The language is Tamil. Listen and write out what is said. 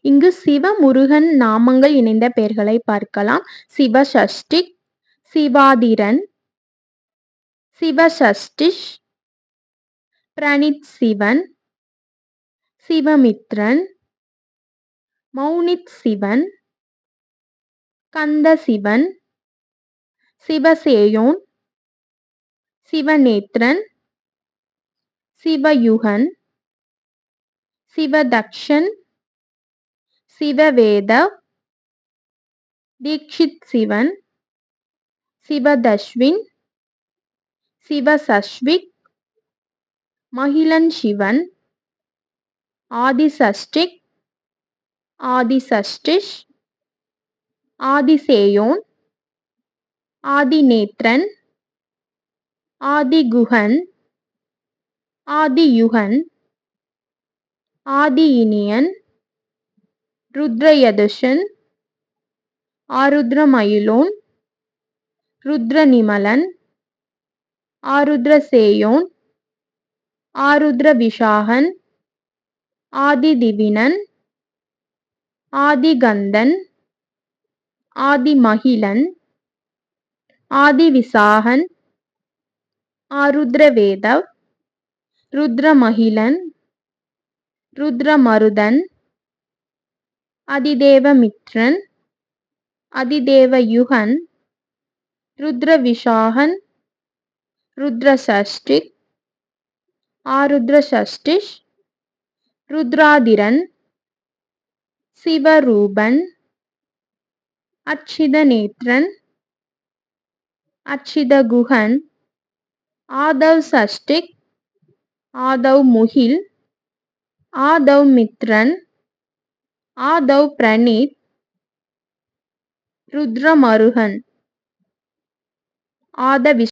இங்கு சிவ முருகன் நாமங்கள் இணைந்த பெயர்களை பார்க்கலாம். சிவசஷ்டி சிவாதிரன் சிவசஷ்டிஷ் பிரணித் சிவன் சிவமித்ரன் மௌனித் சிவன் கந்த சிவன் சிவசேயோன் சிவநேத்ரன் சிவயுகன் சிவதக்ஷன் சிவவேத தீக்ஷித் சிவன் சிவதஸ்வின் சிவசஷ்விக் மகிழன் சிவன் ஆதிசஷ்டிக் ஆதிசஷ்டிஷ் ஆதிசேயோன் ஆதிநேத்ரன் ஆதிகுகன் ஆதியுகன் ஆதியினியன் ருத்ரயதுஷன் ஆருத்ரமயிலோன் ருத்ரநிமலன் ஆருத்ரசேயோன் ஆருத்ரவிஷாகன் ஆதிதிவினன் ஆதிகந்தன் ஆதிமகிலன் ஆதிவிசாகன் ஆருத்ரவேதவ் ருத்ரமகிலன் ருத்ரமருதன் அதிதேவமித்ரன் அதிதேவயுகன் ருத்ரவிசாகன் ருத்ரசஷ்டிக் ஆருத்ரசஷ்டிஷ் ருத்ராதிரன் சிவரூபன் அச்சிதநேத்ரன் அச்சிதகுகன் ஆதவ் சஷ்டிக் ஆதவ் முகில் ஆதவ் மித்ரன் ஆதவ் பிரணீத் ருத்ரமருகன் ஆத